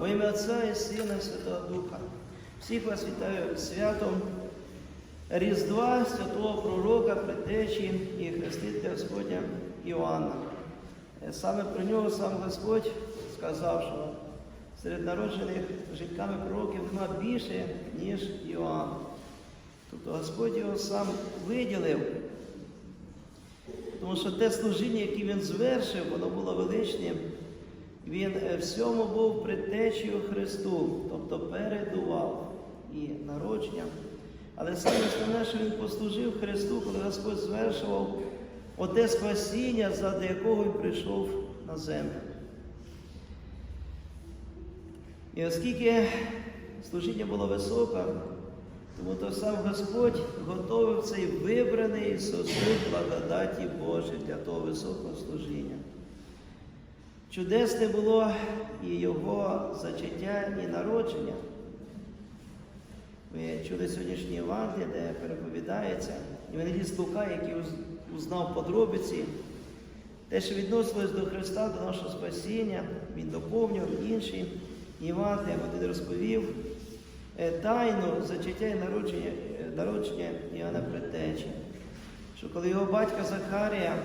Во ім'я Отця і Сина і Святого Духа. Всіх вас вітаю святом Різдва святого пророка, предтечі і хрестителя Господня Іоанна. Е, Саме про нього сам Господь сказав, що серед народжених житками пророків нема більше, ніж Іоанн. Тобто Господь його сам виділив, тому що те служіння, яке він звершив, воно було величним. Він е, всьому був предтечею Христу, тобто передував і народженням. Але саме основне, що він послужив Христу, коли Господь звершував оте спасіння, заради якого він прийшов на землю. І оскільки служіння було високе, тому то сам Господь готовив цей вибраний сосуд благодаті Божої для того високого служіння. Чудесне було і його зачаття, і народження. Ви чули сьогоднішній Євангеліє, де переповідається, Євангеліст Лука, який узнав подробиці, те, що відносилось до Христа, до нашого спасіння, він доповнював інші Євангелія, один розповів е, тайну зачаття і народження, е, народження Іоанна Предтечі, що коли його батько Захарія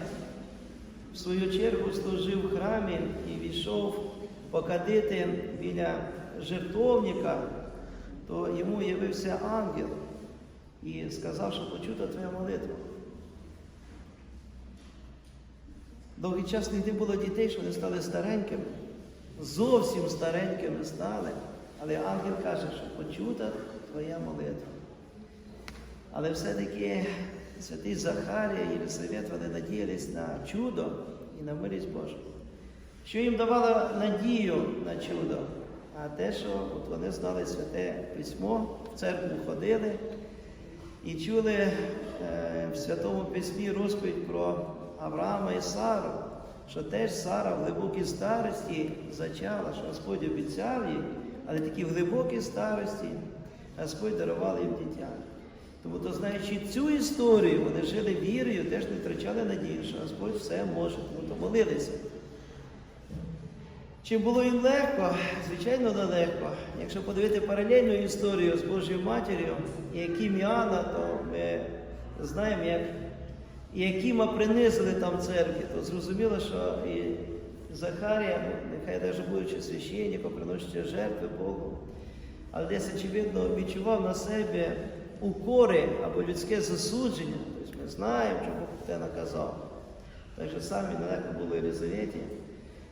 в свою чергу служив в храмі і війшов покадити біля жертовника, то йому явився ангел і сказав, що почута твоя молитва. Довгий час не було дітей, що вони стали старенькими, зовсім старенькими стали. Але ангел каже, що почута твоя молитва. Але все-таки святий Захарія і Єлисавет, вони надіялись на чудо і на милість Божу. Що їм давало надію на чудо? А те, що от вони знали святе письмо, в церкву ходили і чули е, в Святому Письмі розповідь про Авраама і Сару, що теж Сара в глибокій старості зачала, що Господь обіцяв їй, але такі в глибокій старості Господь дарував їм дитя. Тому, то знаючи цю історію, вони жили вірою, теж не втрачали надію, що Господь все може, тому то молилися. Чи було їм легко? Звичайно, нелегко. Якщо подивити паралельну історію з Божою матір'ю і Яким Іоанна, то ми знаємо, як і Якима принизили там церкві, то зрозуміло, що і Захарія, ну, нехай навіть будучи священником, приносячи жертви Богу, але десь, очевидно, відчував на себе укори або людське засудження. Тобто ми знаємо, що Бог те наказав. Так що самі нелегко було Єлизаветі.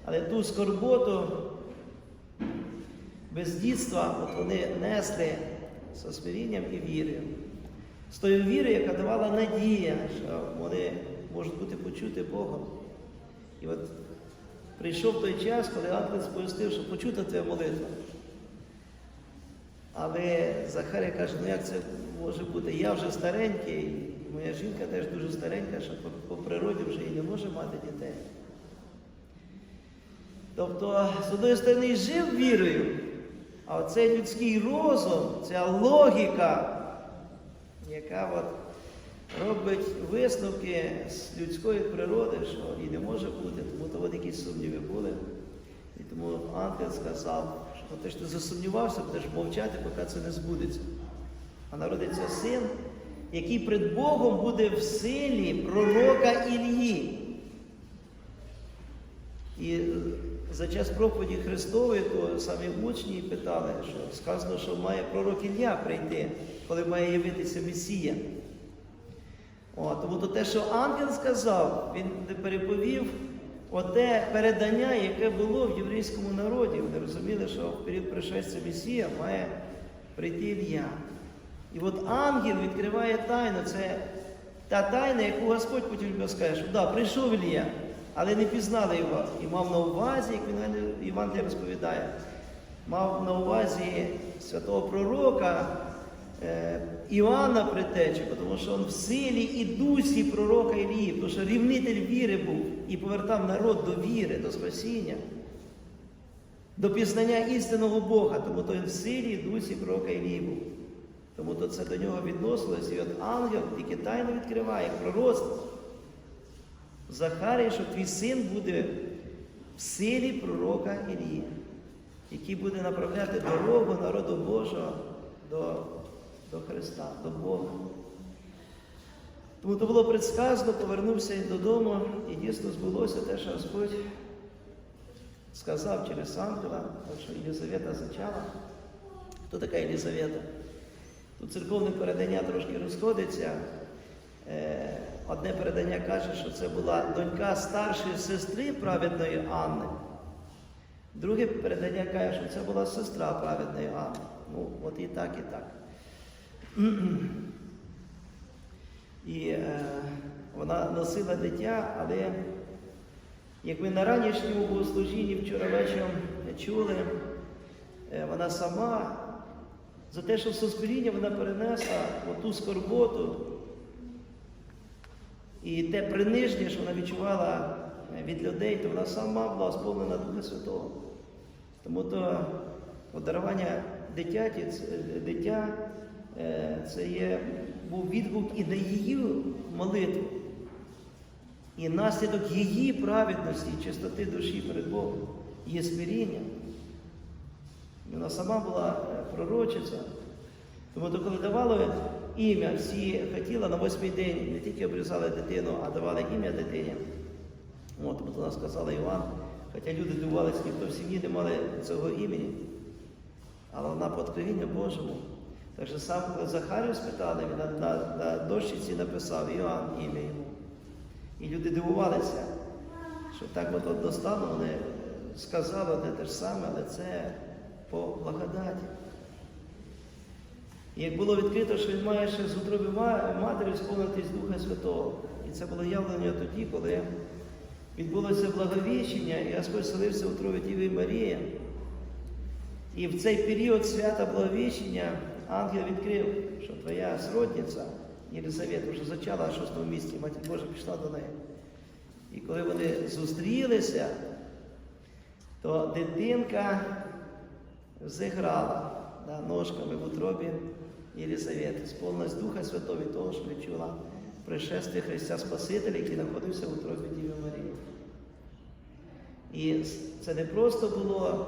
Але ту скорботу без дітства от вони несли зі смирінням і вірою. З тою вірою, яка давала надія, що вони можуть бути почути Богом. І от прийшов той час, коли ангел сповістив, що почута твоя молитва. Але Захарія каже, ну як це може бути? Я вже старенький, моя жінка теж дуже старенька, що по, по природі вже і не може мати дітей. Тобто, з одної сторони, жив вірою, а оцей людський розум, ця логіка, яка от робить висновки з людської природи, що і не може бути, тому то от якісь сумніви були. І тому ангел сказав, що ти ж ти засумнівався, будеш мовчати, поки це не збудеться. А народиться син, який пред Богом буде в силі пророка Ілії. І е, за час проповіді Христової, то самі учні питали, що сказано, що має пророк Ілля прийти, коли має явитися Месія. О, тому то те, що ангел сказав, він не переповів оте передання, яке було в єврейському народі. Вони розуміли, що період пришестя Месія має прийти Ілля. І от ангел відкриває тайну. Це та тайна, яку Господь потім скаже, що да, прийшов Ілля, але не пізнали його. І мав на увазі, як він Євангелій розповідає, мав на увазі святого пророка Іоанна Предтечі, тому що він в силі і дусі пророка Ілії, тому що рівнитель віри був і повертав народ до віри, до спасіння, до пізнання істинного Бога, тому то він в силі і дусі пророка Ілії був. Тому то це до нього відносилось, і от ангел тільки тайно відкриває пророцтво. Захарія, що твій син буде в силі пророка Ілії. який буде направляти дорогу народу Божого до, до Христа, до Бога. Тому то було предсказано, повернувся він додому, і дійсно збулося те, що Господь сказав через ангела, що Єлизавета зачала. Хто така Єлизавета? Тут церковне передання трошки розходиться. Е, Одне передання каже, що це була донька старшої сестри праведної Анни. Друге передання каже, що це була сестра праведної Анни. Ну, от і так, і так. І е, вона носила дитя, але як ми на ранішньому богослужінні вчора вечором чули, е, вона сама за те, що соскоріння вона перенесла оту скорботу і те приниження, що вона відчувала е, від людей, то вона сама була сповнена Духа Святого. Тому то подарування дитя е, це є, був відгук і на її молитву, і наслідок її праведності, чистоти душі перед Богом, її смиріння. Вона сама була е, пророчиця. Тому то, коли давали ім'я, всі хотіли на восьмий день не тільки обрізали дитину, а давали ім'я дитині. От, тому вона сказала Іван, хоча люди дивувалися, ніхто в сім'ї не мали цього імені. Але вона по откровінню Божому. Так що сам коли Захарію спитали, він на, на, на дощиці написав Іоанн ім'я йому. І люди дивувалися, що так от, достану, вони сказали одне те ж саме, але це по благодаті. І як було відкрито, що він має ще з утроби матері сповнитись Духа Святого. І це було явлення тоді, коли відбулося благовіщення, і Господь селився в утробі Діви Марії. І в цей період свята благовіщення ангел відкрив, що твоя сродниця Єлизавета вже зачала в шостому місці, Матір Божа пішла до неї. І коли вони зустрілися, то дитинка зіграла да, ножками в утробі Єлизавети, сповнилась Духа Святого від того, що відчула пришествие Христа Спасителя, який знаходився в утробі Діви Марії. І це не просто було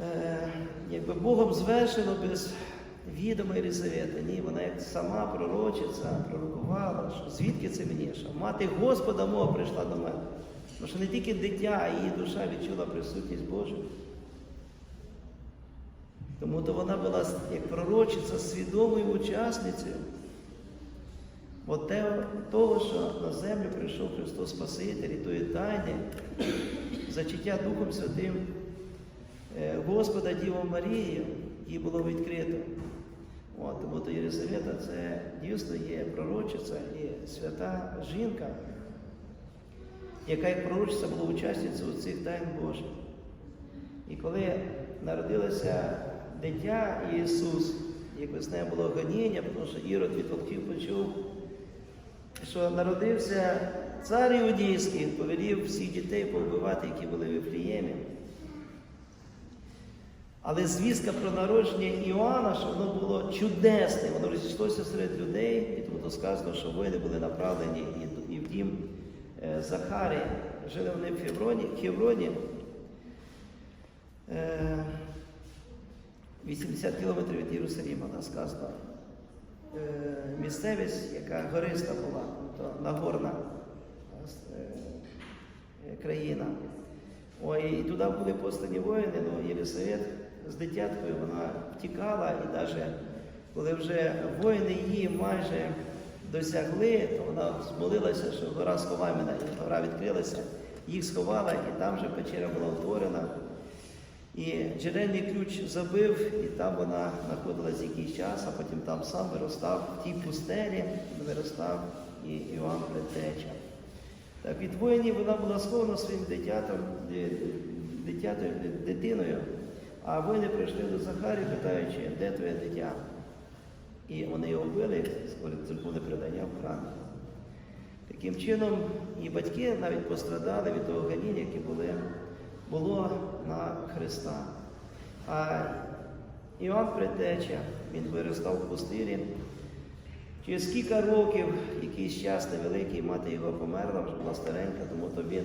е, якби Богом звершено без відома Єлизавета. Ні, вона як сама пророчиця пророкувала, що звідки це мені, що мати Господа мого прийшла до мене. Тому що не тільки дитя, а її душа відчула присутність Божу. Тому то вона була як пророчиця свідомою учасницею от того, що на землю прийшов Христос Спаситель і тої тайни, зачаття Духом Святим е, Господа Діву Марію, їй було відкрито. От, тому то Єлизавета це дійсно є пророчиця і свята жінка, яка як пророчиця була учасницею у цих тайн Божих. І коли народилося дитя Ісус, якби з нею було гоніння, тому що Ірод від вовків почув, що народився цар Іудійський, повелів всіх дітей повбивати, які були в Вифліємі. Але звістка про народження Іоанна, що воно було чудесне, воно розійшлося серед людей, і тому то сказано, що воїни були направлені і, в дім е, Захарії. Жили вони в Хевроні, Хевроні е, 80 кілометрів від Єрусаліма, да, сказано. Е, місцевість, яка гориста була, то нагорна е, е, країна. Ой, і туди були послані воїни, ну Єлисавет з дитяткою вона втікала, і навіть коли вже воїни її майже досягли, то вона змолилася, що гора сховай мене, і гора відкрилася, їх сховала, і там вже печера була утворена. І джерельний ключ забив, і там вона знаходилась якийсь час, а потім там сам виростав в тій пустелі, виростав і Іван Предтеча. Так, від воїнів вона була схована своїм дитятом, дитятою, дитиною, а воїни прийшли до Захарі, питаючи, де твоє дитя? І вони його вбили, според церковне предання в храмі. Таким чином, і батьки навіть пострадали від того ганіння, яке були, було на Христа. А Іван Предтеча, він виростав в пустирі. Через кілька років, якийсь час невеликий, мати його померла, вже була старенька, тому то він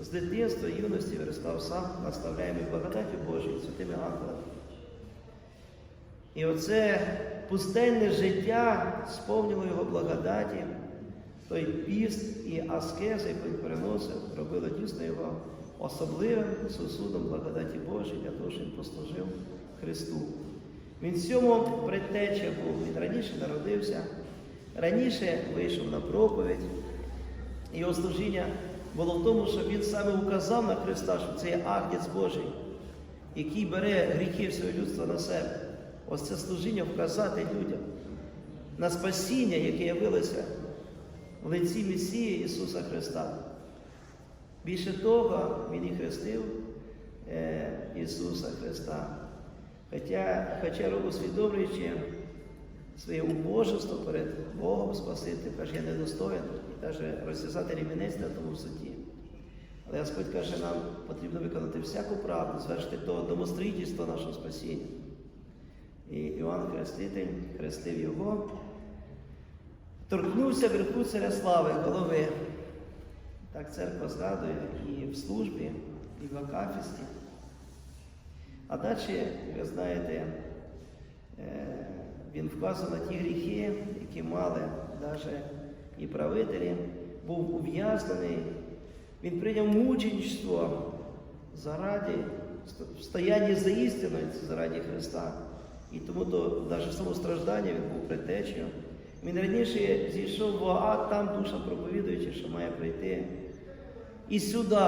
з дитинства, юності виростав сам, наставляємий благодаті Божою, святими ангелами. І оце пустельне життя сповнило його благодаті, той піст і аскези, яку він робило дійсно його особливим сусудом благодаті Божої для того, щоб він послужив Христу. Він в цьому предтеча був, він раніше народився, раніше вийшов на проповідь. Його служіння було в тому, що він саме указав на Христа, що це є агнець Божий, який бере гріхи всього людства на себе. Ось це служіння вказати людям на спасіння, яке явилося в лиці Месії Ісуса Христа. Більше того, Він і хрестив е, Ісуса Христа. Хоча, хоча усвідомлюючи своє убожество перед Богом Спасителем, каже, я недостоин, і навіть розв'язати рівнець на тому суді. Але Господь каже, нам потрібно виконати всяку правду, звершити то домостроїтельство нашого спасіння. І Іоанн Хреститель хрестив його, торкнувся верху царя слави, голови. Так церква згадує і в службі, і в Акафісті. А далі, ви знаєте, е, він вказав на ті гріхи, які мали навіть і правителі, був ув'язнений, він прийняв мученичство заради стояння за істиною заради Христа. І тому то навіть само страждання він був предтечею. Він раніше зійшов в ад, там душа проповідуючи, що має прийти. І сюди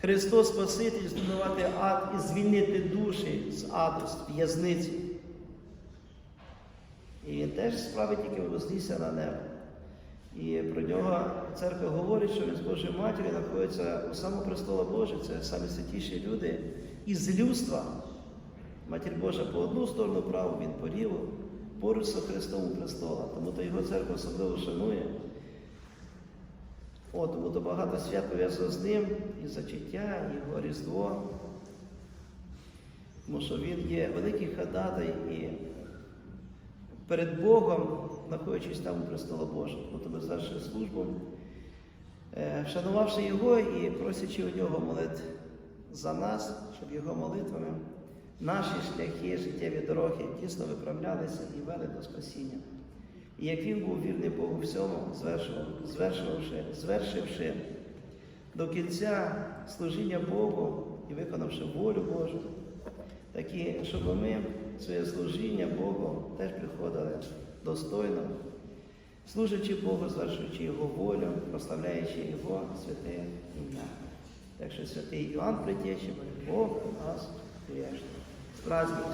Христос Спаситель зруйнувати ад і звільнити душі з аду, з в'язниці. І теж справи тільки вознісся на небо. І про нього церква говорить, що він з Божою матір'ю знаходиться у самому престола Божого, це самі святіші люди із людства. Матір Божа по одну сторону праву, він по ліву, поруч з Христом престола. Тому то його церква особливо шанує. О, тому то багато свят пов'язано з ним, і зачуття, і його Різдво. Тому що він є великий ходатай і перед Богом, знаходячись там у престола Божого. Звершили службу, е, вшанувавши його і просячи у нього молити за нас, щоб його молитвами наші шляхи, життєві дороги дійсно виправлялися і вели до спасіння. І як він був вірний Богу всьому, звершувавши, звершивши до кінця служіння Богу і виконавши волю Божу, так і щоб ми своє служіння Богу теж приходили достойно, служачи Богу, звершуючи Його волю, прославляючи Його святе ім'я. Так що святий Іоанн Притечі, Бог нас грішний. Праздник!